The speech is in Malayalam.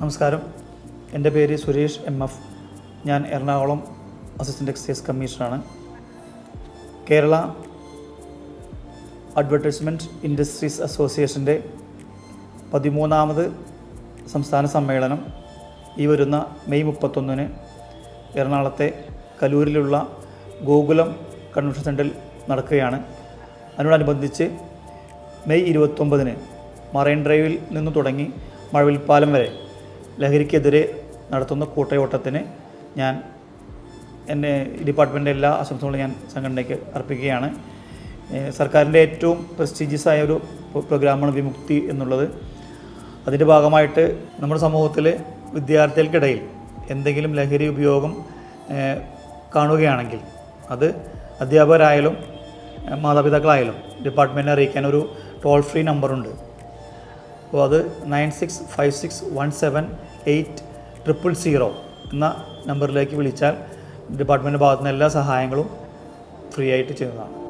നമസ്കാരം. എന്റെ പേര് സുരേഷ് എം എഫ്. ഞാൻ എറണാകുളം അസിസ്റ്റന്റ് എക്സൈസ് കമ്മീഷണറാണ്. കേരള അഡ്വർടൈസ്മെന്റ് ഇൻഡസ്ട്രീസ് അസോസിയേഷന്റെ പതിമൂന്നാമത് സംസ്ഥാന സമ്മേളനം ഈ വരുന്ന മെയ് മുപ്പത്തൊന്നിന് എറണാകുളത്തെ കലൂരിലുള്ള ഗോകുലം കൺവെൻഷൻ സെന്ററിൽ നടക്കുകയാണ്. അതിനോടനുബന്ധിച്ച് മെയ് ഇരുപത്തൊമ്പതിന് മറൈൻ ഡ്രൈവിൽ നിന്ന് തുടങ്ങി മഴവിൽപ്പാലം വരെ ലഹരിക്കെതിരെ നടത്തുന്ന കൂട്ടയോട്ടത്തിന് ഞാൻ എന്റെ ഡിപ്പാർട്ട്മെന്റിന്റെ എല്ലാ ആശംസകളും ഞാൻ സംഘടനയ്ക്ക് അർപ്പിക്കുകയാണ്. സർക്കാരിന്റെ ഏറ്റവും പ്രസ്റ്റീജിയസ് ആയ ഒരു പ്ര- പ്രോഗ്രാമാണ് വിമുക്തി എന്നുള്ളത്. അതിന്റെ ഭാഗമായിട്ട് നമ്മുടെ സമൂഹത്തിൽ വിദ്യാർത്ഥികൾക്കിടയിൽ എന്തെങ്കിലും ലഹരി ഉപയോഗം കാണുകയാണെങ്കിൽ അത് അധ്യാപകരായാലും മാതാപിതാക്കളായാലും ഡിപ്പാർട്ട്മെന്റിനെ അറിയിക്കാൻ ഒരു ടോൾ ഫ്രീ നമ്പറുണ്ട്. അപ്പോൾ അത് nine six five six one seven eight triple zero എന്ന നമ്പറിലേക്ക് വിളിച്ചാൽ ഡിപ്പാർട്ട്മെന്റ് ഭാഗത്തുനിന്ന് എല്ലാ സഹായങ്ങളും ഫ്രീ ആയിട്ട് ചെയ്യുന്നതാണ്.